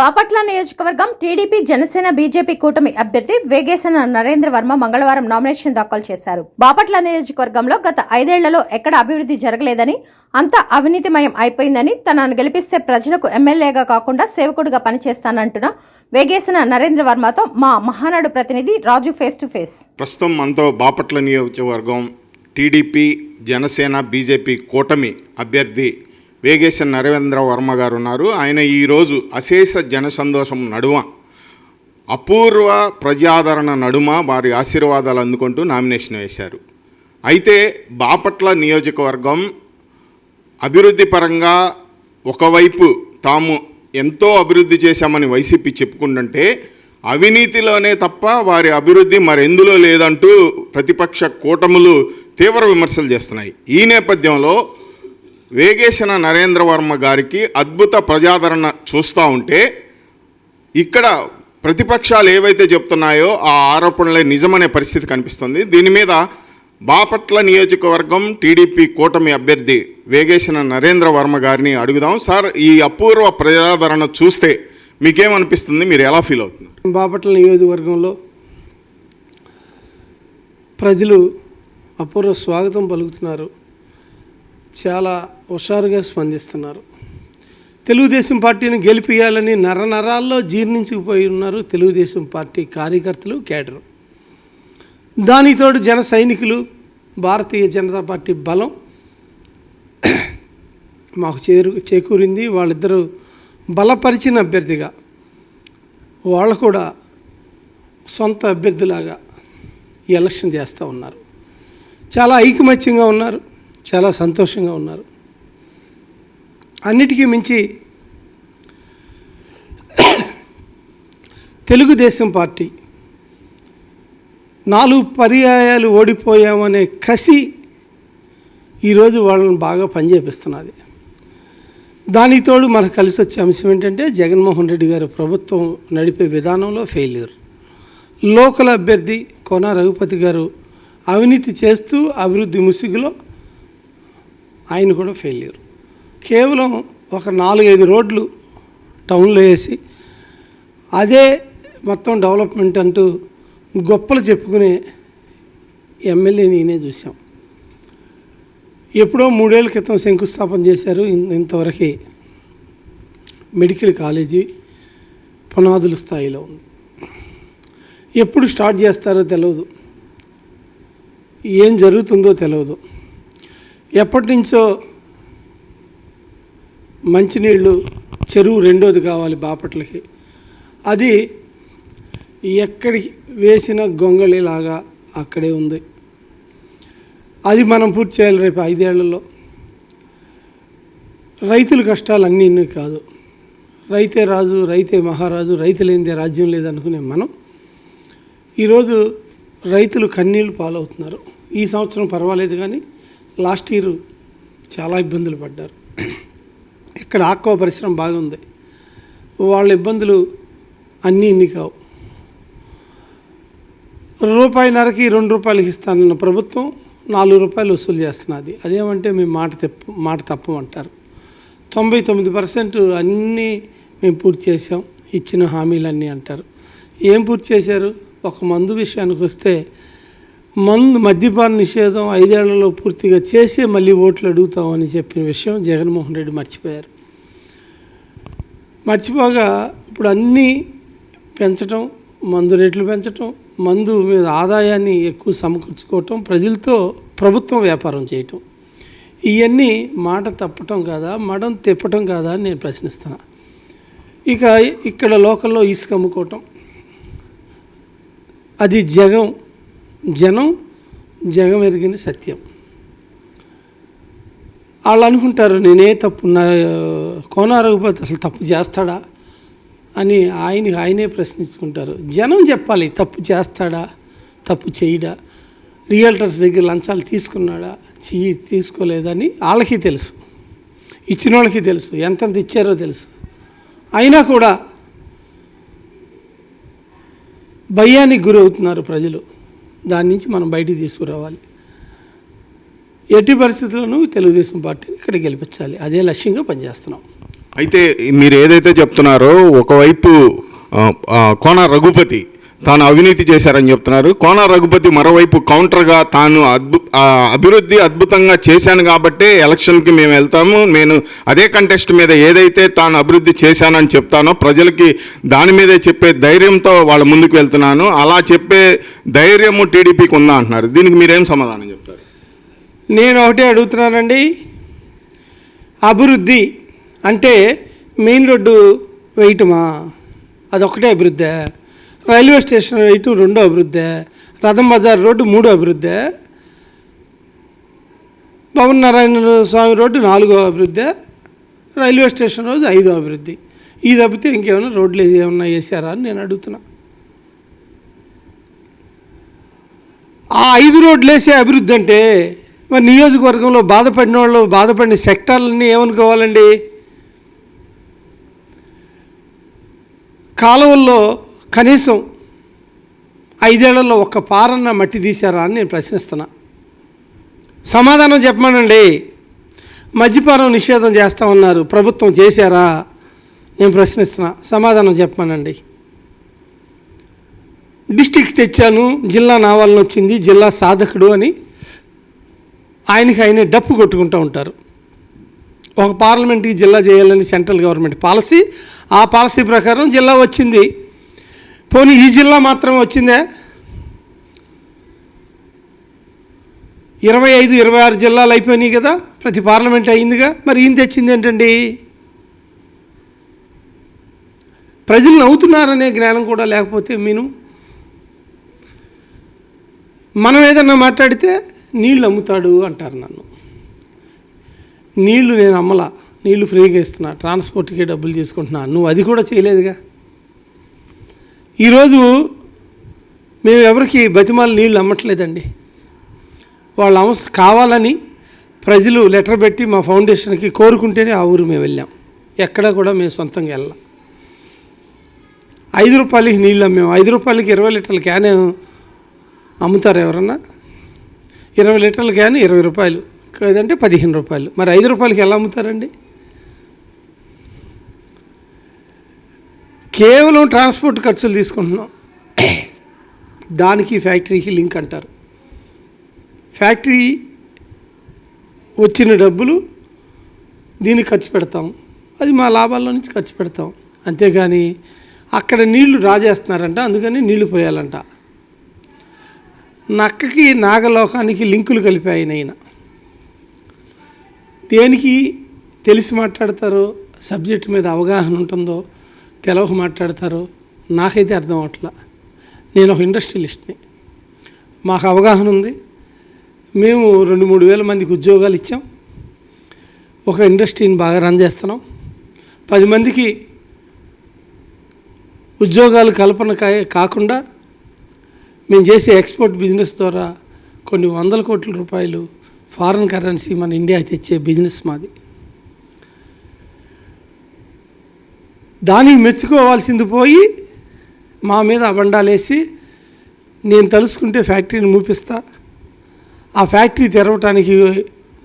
బాపట్ల నియోజకవర్గం TDP Janasena BJP కూటమి అభ్యర్థి వేగేసన నరేంద్ర వర్మ మంగళవారం నామినేషన్ దాఖలు చేశారు. బాపట్ల నియోజకవర్గంలో గత ఐదేళ్ళలో ఎక్కడ అభివృద్ధి జరగలేదని అంతా అవినీతిమయం అయిపోయిందని తనను గెలిపిస్తే ప్రజలకు ఎమ్మెల్యేగా కాకుండా సేవకుడిగా పనిచేస్తానంటున్న వేగేసన నరేంద్ర వర్మతో మా మహానాడు ప్రతినిధి రాజు ఫేస్ టు ఫేస్ ప్రస్తుతం మనతో బాపట్ల నియోజకవర్గం టీడీపీ జనసేన బీజేపీ కూటమి అభ్యర్థి వేగేశ నరేంద్ర వర్మ గారు ఉన్నారు. ఆయన ఈరోజు అశేష జనసందోషం నడుమ అపూర్వ ప్రజాదరణ నడుమ వారి ఆశీర్వాదాలు అందుకుంటూ నామినేషన్ వేశారు. అయితే బాపట్ల నియోజకవర్గం అభివృద్ధి పరంగా ఒకవైపు తాము ఎంతో అభివృద్ధి చేశామని వైసీపీ చెప్పుకుంటుంటే అవినీతిలోనే తప్ప వారి అభివృద్ధి మరెందులో లేదంటూ ప్రతిపక్ష కూటములు తీవ్ర విమర్శలు చేస్తున్నాయి. ఈ నేపథ్యంలో వేగేశన నరేంద్ర వర్మ గారికి అద్భుత ప్రజాదరణ చూస్తూ ఉంటే ఇక్కడ ప్రతిపక్షాలు ఏవైతే చెప్తున్నాయో ఆ ఆరోపణలే నిజమనే పరిస్థితి కనిపిస్తుంది. దీని మీద బాపట్ల నియోజకవర్గం టీడీపీ కూటమి అభ్యర్థి వేగేశన నరేంద్ర వర్మ గారిని అడుగుదాం. సార్ ఈ అపూర్వ ప్రజాదరణ చూస్తే మీకేమనిపిస్తుంది? మీరు ఎలా ఫీల్ అవుతున్నారు? బాపట్ల నియోజకవర్గంలో ప్రజలు అపూర్వ స్వాగతం పలుకుతున్నారు. చాలా హుషారుగా స్పందిస్తున్నారు. తెలుగుదేశం పార్టీని గెలిపియాలని నరనరాల్లో జీర్ణించుకుపోయి ఉన్నారు తెలుగుదేశం పార్టీ కార్యకర్తలు కేడరు. దానితోడు జన సైనికులు భారతీయ జనతా పార్టీ బలం మాకు చేరు చేకూరింది. వాళ్ళిద్దరూ బలపరిచిన అభ్యర్థిగా వాళ్ళు కూడా సొంత అభ్యర్థిలాగా ఈ ఎలక్షన్ చేస్తూ ఉన్నారు. చాలా ఐకమత్యంగా ఉన్నారు. చాలా సంతోషంగా ఉన్నారు. అన్నిటికీ మించి తెలుగుదేశం పార్టీ నాలుగు పర్యాయాలు ఓడిపోయామనే కసి ఈరోజు వాళ్ళని బాగా పనిచేపిస్తున్నది. దానికి తోడు మనకు కలిసి వచ్చే అంశం ఏంటంటే జగన్మోహన్ రెడ్డి గారు ప్రభుత్వం నడిపే విధానంలో ఫెయిల్యూర్ లోకల్ అభ్యర్థి కోన రఘుపతి గారు అవినీతి చేస్తూ అభివృద్ధి ముసుగులో ఆయన కూడా ఫెయిల్యూర్ కేవలం ఒక నాలుగైదు రోడ్లు టౌన్లో వేసి అదే మొత్తం డెవలప్మెంట్ అంటూ గొప్పలు చెప్పుకునే ఎమ్మెల్యే నేనే చూసాం ఎప్పుడో మూడేళ్ళ క్రితం శంకుస్థాపన చేశారు ఇంతవరకు మెడికల్ కాలేజీ పునాదుల స్థాయిలో ఉంది. ఎప్పుడు స్టార్ట్ చేస్తారో తెలియదు ఏం జరుగుతుందో తెలియదు ఎప్పటి నుంచో మంచినీళ్ళు చెరువు రెండోది కావాలి బాపట్లకి. అది ఎక్కడికి వేసిన గొంగళిలాగా అక్కడే ఉంది. అది మనం పూర్తి చేయాలి రేపు ఐదేళ్ళలో. రైతుల కష్టాలు అన్నీ కాదు. రైతే రాజు రైతే మహారాజు రైతు లేనిదే రాజ్యం లేదనుకునే మనం ఈరోజు రైతులు కన్నీళ్ళు పాలవుతున్నారు. ఈ సంవత్సరం పర్వాలేదు కానీ లాస్ట్ ఇయర్ చాలా ఇబ్బందులు పడ్డారు. ఇక్కడ ఆక్వా పరిశ్రమ బాగుంది. వాళ్ళ ఇబ్బందులు అన్నీ ఇన్ని కావు. రూపాయిన్నరకి రెండు రూపాయలకి ఇస్తానన్న ప్రభుత్వం నాలుగు రూపాయలు వసూలు చేస్తున్నది. అదేమంటే మేము మాట తెప్పు మాట తప్పమంటారు తొంభై తొమ్మిది పర్సెంట్ అన్నీ మేము పూర్తి చేసాం ఇచ్చిన హామీలన్నీ అంటారు. ఏం పూర్తి చేశారు? ఒక మందు విషయానికి వస్తే మందు మద్యపాన నిషేధం ఐదేళ్ళలో పూర్తిగా చేసి మళ్ళీ ఓట్లు అడుగుతామని చెప్పిన విషయం జగన్మోహన్ రెడ్డి మర్చిపోయారు. మర్చిపోగా ఇప్పుడు అన్నీ పెంచటం మందు రేట్లు పెంచటం మందు మీద ఆదాయాన్ని ఎక్కువ సమకూర్చుకోవటం ప్రజలతో ప్రభుత్వం వ్యాపారం చేయటం. ఇవన్నీ మాట తప్పటం కాదా మడం తిప్పటం కాదా అని నేను ప్రశ్నిస్తున్నా. ఇక ఇక్కడ లోకల్లో ఇసుక అమ్ముకోవటం. అది జగం జనం జగం ఎరిగిన సత్యం. వాళ్ళు అనుకుంటారు నేనే తప్పు నా కోనారఘుపతి అసలు తప్పు చేస్తాడా? అని ఆయన ఆయనే ప్రశ్నించుకుంటారు. జనం చెప్పాలి తప్పు చేస్తాడా? తప్పు చేయడా? రియల్టర్స్ దగ్గర లంచాలు తీసుకున్నాడా? చెయ్యి తీసుకోలేదని వాళ్ళకి తెలుసు. ఇచ్చిన వాళ్ళకి తెలుసు. ఎంతెంత ఇచ్చారో తెలుసు. అయినా కూడా భయానికి గురవుతున్నారు ప్రజలు. దాని నుంచి మనం బయటికి తీసుకురావాలి. ఎట్టి పరిస్థితుల్లోనూ తెలుగుదేశం పార్టీని ఇక్కడ గెలిపించాలి. అదే లక్ష్యంగా పనిచేస్తున్నాం. అయితే మీరు ఏదైతే చెప్తున్నారో ఒకవైపు కోన రఘుపతి తాను అవినీతి చేశారని చెప్తున్నారు. కోన రఘుపతి మరోవైపు కౌంటర్గా తాను అద్భు అభివృద్ధి అద్భుతంగా చేశాను కాబట్టే ఎలక్షన్కి మేము వెళ్తాము. నేను అదే కంటెస్ట్ మీద ఏదైతే తాను అభివృద్ధి చేశానని చెప్తానో ప్రజలకి దాని మీదే చెప్పే ధైర్యంతో వాళ్ళ ముందుకు వెళ్తున్నాను. అలా చెప్పే ధైర్యము టీడీపీకి ఉందా అంటున్నారు. దీనికి మీరేం సమాధానం చెప్తారు? నేను ఒకటే అడుగుతున్నానండి. అభివృద్ధి అంటే మెయిన్ రోడ్డు వేయటమా? అదొక్కటే అభివృద్ధి. రైల్వే స్టేషన్ ఇటు రెండో అభివృద్ధి రథం బజార్ రోడ్డు మూడో అభివృద్ధి పవన్ నారాయణ స్వామి రోడ్డు నాలుగో అభివృద్ధి రైల్వే స్టేషన్ రోజు ఐదో అభివృద్ధి. ఈ తప్పితే ఇంకేమైనా రోడ్లు ఏమన్నా వేసారా అని నేను అడుగుతున్నా. ఆ ఐదు రోడ్లు వేసే అభివృద్ధి అంటే మరి నియోజకవర్గంలో బాధపడిన వాళ్ళు బాధపడిన సెక్టార్లన్నీ ఏమనుకోవాలండి? కాలువల్లో కనీసం ఐదేళ్ళలో ఒక్క పారన్న మట్టి తీశారా అని నేను ప్రశ్నిస్తున్నా. సమాధానం చెప్పమనండి. మద్యపానం నిషేధం చేస్తామన్నారు ప్రభుత్వం చేశారా? నేను ప్రశ్నిస్తున్నా. సమాధానం చెప్పమనండి. డిస్టిక్ తెచ్చాను. జిల్లా నావాలని వచ్చింది. జిల్లా సాధకుడు అని ఆయనకి ఆయనే డప్పు కొట్టుకుంటూ ఉంటారు. ఒక పార్లమెంట్కి జిల్లా చేయాలని సెంట్రల్ గవర్నమెంట్ పాలసీ. ఆ పాలసీ ప్రకారం జిల్లా వచ్చింది. పోనీ ఈ జిల్లా మాత్రం వచ్చిందే? ఇరవై ఐదు ఇరవై ఆరు జిల్లాలు అయిపోయినాయి కదా ప్రతి పార్లమెంట్ అయిందిగా. మరి ఈయన తెచ్చింది ఏంటండి? ప్రజలు నవ్వుతున్నారనే జ్ఞానం కూడా లేకపోతే మీను. మనం ఏదన్నా మాట్లాడితే నీళ్ళు అమ్ముతాడు అంటారు నన్ను. నీళ్ళు నేను అమ్మలా నీళ్ళు ఫ్రీగా ఇస్తున్నా ట్రాన్స్పోర్ట్కి డబ్బులు తీసుకుంటున్నా నువ్వు అది కూడా చేయలేదుగా. ఈరోజు మేము ఎవరికి బతిమాల నీళ్ళు అమ్మట్లేదండి. వాళ్ళ అవస కావాలని ప్రజలు లెటర్ పెట్టి మా ఫౌండేషన్కి కోరుకుంటేనే ఆ ఊరు మేము వెళ్ళాం. ఎక్కడా కూడా మేము సొంతంగా వెళ్ళాం. ఐదు రూపాయలకి నీళ్ళు అమ్మాము ఐదు రూపాయలకి ఇరవై లీటర్ల క్యాన్ అమ్ముతారు ఎవరన్నా? ఇరవై లీటర్ల క్యాన్ ఇరవై రూపాయలు. లేదంటే పదిహేను రూపాయలు. మరి ఐదు రూపాయలకి ఎలా అమ్ముతారండి? కేవలం ట్రాన్స్పోర్ట్ ఖర్చులు తీసుకుంటున్నాం. దానికి ఫ్యాక్టరీకి లింక్ అంటారు. ఫ్యాక్టరీ వచ్చిన డబ్బులు దీన్ని ఖర్చు పెడతాం. అది మా లాభాల్లో నుంచి ఖర్చు పెడతాం. అంతేగాని అక్కడ నీళ్ళు రాజేస్తున్నారంట అందుకని నీళ్ళు పోయాలంట. నక్కకి నాగలోకానికి లింకులు కలిపాయి ఆయన దేనికి తెలిసి మాట్లాడతారో సబ్జెక్ట్ మీద అవగాహన ఉంటుందో తెలవక మాట్లాడతారో నాకైతే అర్థం అవట్లా. నేను ఒక ఇండస్ట్రియలిస్ట్ని. మాకు అవగాహన ఉంది. మేము రెండు మూడు వేల మందికి ఉద్యోగాలు ఇచ్చాం. ఒక ఇండస్ట్రీని బాగా రన్ చేస్తున్నాం. పది మందికి ఉద్యోగాలు కల్పన కా- కాకుండా మేము చేసే ఎక్స్పోర్ట్ బిజినెస్ ద్వారా కొన్ని వందల కోట్ల రూపాయలు ఫారిన్ కరెన్సీ మన ఇండియా తెచ్చే బిజినెస్ మాది. దానికి మెచ్చుకోవాల్సింది పోయి మా మీద అబండాలేసి నేను తలుసుకుంటే ఫ్యాక్టరీని మూపిస్తా. ఆ ఫ్యాక్టరీ తెరవటానికి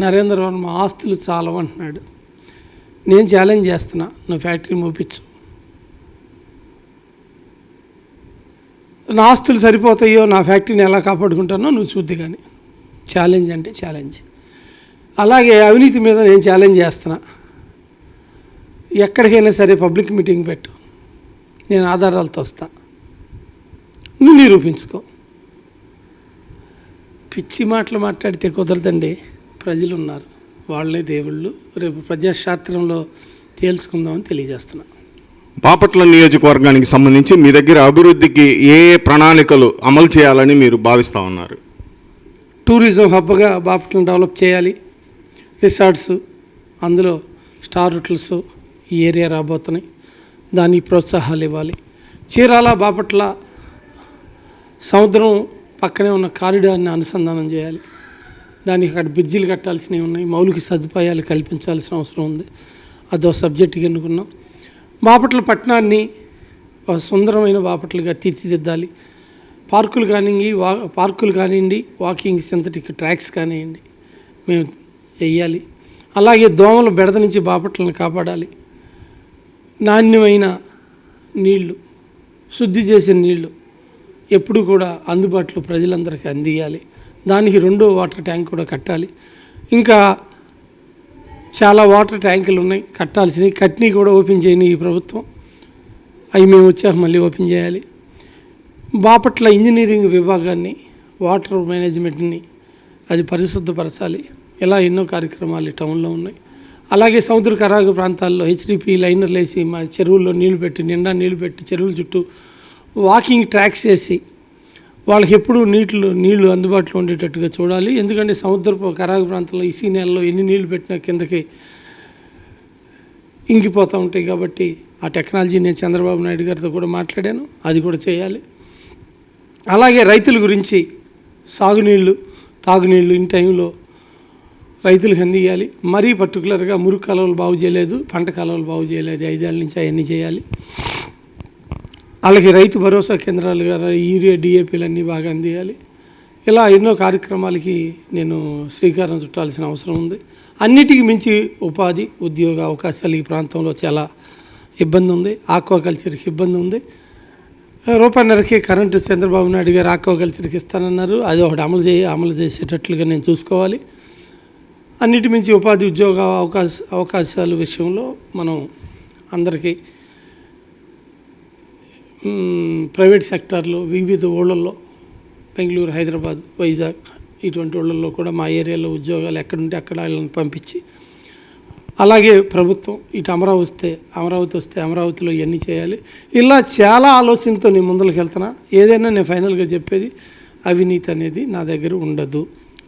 నరేంద్ర వర్మ ఆస్తులు చాలవంటున్నాడు. నేను ఛాలెంజ్ చేస్తున్నా నువ్వు ఫ్యాక్టరీ మూపించు. నా ఆస్తులు సరిపోతాయో నా ఫ్యాక్టరీని ఎలా కాపాడుకుంటానో నువ్వు చూద్ది కానీ. ఛాలెంజ్ అంటే ఛాలెంజ్. అలాగే అవినీతి మీద నేను ఛాలెంజ్ చేస్తున్నా. ఎక్కడికైనా సరే పబ్లిక్ మీటింగ్ పెట్టు. నేను ఆధారాలతో వస్తా. నువ్వు నిరూపించుకో. పిచ్చి మాటలు మాట్లాడితే కుదరదండి. ప్రజలు ఉన్నారు వాళ్ళే దేవుళ్ళు. రేపు ప్రజాశాస్త్రంలో తేల్చుకుందామని తెలియజేస్తున్నా. బాపట్ల నియోజకవర్గానికి సంబంధించి మీ దగ్గర అభివృద్ధికి ఏ ఏ ప్రణాళికలు అమలు చేయాలని మీరు భావిస్తూ ఉన్నారు? టూరిజం హబ్గా బాపట్లను డెవలప్ చేయాలి. రిసార్ట్స్ అందులో స్టార్ హోటల్స్ ఈ ఏరియా రాబోతున్నాయి. దానికి ప్రోత్సాహాలు ఇవ్వాలి. చీరాల బాపట్ల సముద్రం పక్కనే ఉన్న కారిడార్ని అనుసంధానం చేయాలి. దానికి అక్కడ బ్రిడ్జిలు కట్టాల్సినవి ఉన్నాయి. మౌలిక సదుపాయాలు కల్పించాల్సిన అవసరం ఉంది. అదో సబ్జెక్టుగా ఎన్నుకున్నాం. బాపట్ల పట్టణాన్ని ఒక సుందరమైన బాపట్లుగా తీర్చిదిద్దాలి. పార్కులు కానివ్వండి వా పార్కులు కానివ్వండి వాకింగ్ సింథటిక్ ట్రాక్స్ కానివ్వండి మేము వెయ్యాలి అలాగే దోమలు బెడద నుంచి బాపట్లను కాపాడాలి. నాణ్యమైన నీళ్ళు శుద్ధి చేసిన నీళ్ళు ఎప్పుడు కూడా అందుబాటులో ప్రజలందరికీ అందియాలి. దానికి రెండో వాటర్ ట్యాంక్ కూడా కట్టాలి. ఇంకా చాలా వాటర్ ట్యాంకులు ఉన్నాయి కట్టాల్సినవి. కట్నీ కూడా ఓపెన్ చేయని ఈ ప్రభుత్వం. అవి మేము వచ్చాక మళ్ళీ ఓపెన్ చేయాలి. బాపట్ల ఇంజనీరింగ్ విభాగాన్ని వాటర్ మేనేజ్మెంట్ని అది పరిశుద్ధపరచాలి. ఇలా ఎన్నో కార్యక్రమాలు ఈ టౌన్లో ఉన్నాయి. అలాగే సముద్ర కరాగు ప్రాంతాల్లో హెచ్డిపి లైనర్లు వేసి మా చెరువుల్లో నీళ్ళు పెట్టి నిండా నీళ్ళు పెట్టి చెరువుల చుట్టూ వాకింగ్ ట్రాక్స్ వేసి వాళ్ళకి ఎప్పుడు నీళ్ళు నీళ్ళు అందుబాటులో ఉండేటట్టుగా చూడాలి. ఎందుకంటే సముద్రపు కరాగు ప్రాంతంలో ఇసి నెలలో ఎన్ని నీళ్ళు పెట్టినా కిందకి ఇంకిపోతూ ఉంటాయి కాబట్టి ఆ టెక్నాలజీ నేను చంద్రబాబు నాయుడు గారితో కూడా మాట్లాడాను. అది కూడా చేయాలి. అలాగే రైతుల గురించి సాగునీళ్ళు తాగునీళ్ళు ఇన్ టైంలో రైతులకు అందియాలి మరీ పర్టికులర్గా మురుగు కాలువలు బాగు చేయలేదు పంట కాలువలు బాగు చేయలేదు ఐదేళ్ళ నుంచి అవన్నీ చేయాలి. అలాగే రైతు భరోసా కేంద్రాలు గారు యూరియా డిఏపీలు అన్నీ బాగా అందియాలి ఇలా ఎన్నో కార్యక్రమాలకి నేను శ్రీకారం చుట్టాల్సిన అవసరం ఉంది. అన్నిటికీ మించి ఉపాధి ఉద్యోగ అవకాశాలు ఈ ప్రాంతంలో చాలా ఇబ్బంది ఉంది. ఆక్వాకల్చర్కి ఇబ్బంది ఉంది. రూపాయన్నరకి కరెంటు చంద్రబాబు నాయుడు గారు ఆక్వాకల్చర్కి ఇస్తానన్నారు. అది ఒకటి అమలు చేయ అమలు చేసేటట్లుగా నేను చూసుకోవాలి. అన్నిటి మించి ఉపాధి ఉద్యోగ అవకాశ అవకాశాల విషయంలో మనం అందరికీ ప్రైవేట్ సెక్టార్లో వివిధ ఊళ్ళల్లో బెంగళూరు హైదరాబాద్ వైజాగ్ ఇటువంటి ఊళ్ళల్లో కూడా మా ఏరియాలో ఉద్యోగాలు ఎక్కడుంటే అక్కడ వాళ్ళని పంపించి అలాగే ప్రభుత్వం ఇటు అమరావతి వస్తే అమరావతి వస్తే అమరావతిలో ఇవన్నీ చేయాలి. ఇలా చాలా ఆలోచనతో నేను ముందరికి వెళ్తున్నా ఏదైనా నేను ఫైనల్గా చెప్పేది అవినీతి అనేది నా దగ్గర ఉండదు.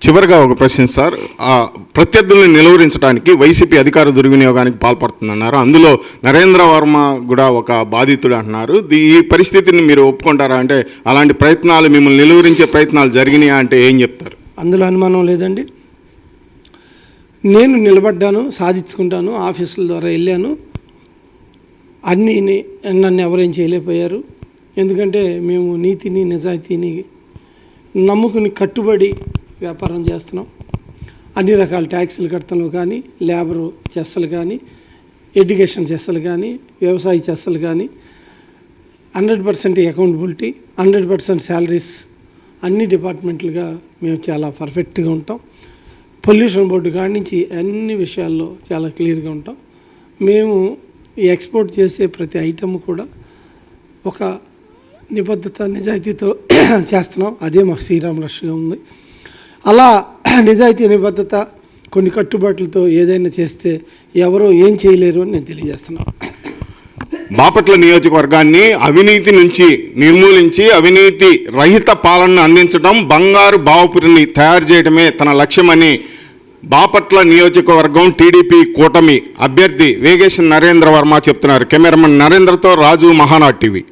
చివరిగా ఒక ప్రశ్న సార్. ఆ ప్రత్యర్థుల్ని నిలువరించడానికి వైసీపీ అధికార దుర్వినియోగానికి పాల్పడుతుందన్నారు. అందులో నరేంద్ర వర్మ కూడా ఒక బాధితుడు అంటున్నారు. దీ- ఈ పరిస్థితిని మీరు ఒప్పుకుంటారా? అంటే అలాంటి ప్రయత్నాలు మిమ్మల్ని నిలువరించే ప్రయత్నాలు జరిగినాయా అంటే ఏం చెప్తారు? అందులో అనుమానం లేదండి. నేను నిలబడ్డాను సాధించుకుంటాను ఆఫీసుల ద్వారా వెళ్ళాను. అన్నీ నన్ను ఎవరేం చేయలేకపోయారు. ఎందుకంటే మేము నీతిని నిజాయితీని నమ్ముకుని కట్టుబడి వ్యాపారం చేస్తున్నాం. అన్ని రకాల ట్యాక్సులు కడుతున్నాం కానీ లేబరు చెస్సలు కానీ ఎడ్యుకేషన్ చెస్సలు కానీ వ్యవసాయ చెస్సలు కానీ hundred percent accountability hundred percent salaries అన్ని డిపార్ట్మెంట్లుగా మేము చాలా పర్ఫెక్ట్గా ఉంటాం. పొల్యూషన్ బోర్డు కాడి నుంచి అన్ని విషయాల్లో చాలా క్లియర్గా ఉంటాం. మేము ఈ ఎక్స్పోర్ట్ చేసే ప్రతి ఐటమ్ కూడా ఒక నిబద్ధత నిజాయితీతో చేస్తున్నాం. అదే మాకు శ్రీరామ్ రష్గా ఉంది. అలా నిజాయితీ నిబద్ధత కొన్ని కట్టుబాట్లతో ఏదైనా చేస్తే ఎవరు ఏం చేయలేరు అని నేను తెలియజేస్తున్నాను బాపట్ల నియోజకవర్గాన్ని అవినీతి నుంచి నిర్మూలించి అవినీతి రహిత పాలనను అందించడం బంగారు బావపురిని తయారు చేయడమే తన లక్ష్యమని బాపట్ల నియోజకవర్గం టీడీపీ కూటమి అభ్యర్థి వేగేశ్ నరేంద్ర వర్మ చెప్తున్నారు. కెమెరామన్ నరేంద్రతో రాజు మహానాడ్ టీవీ.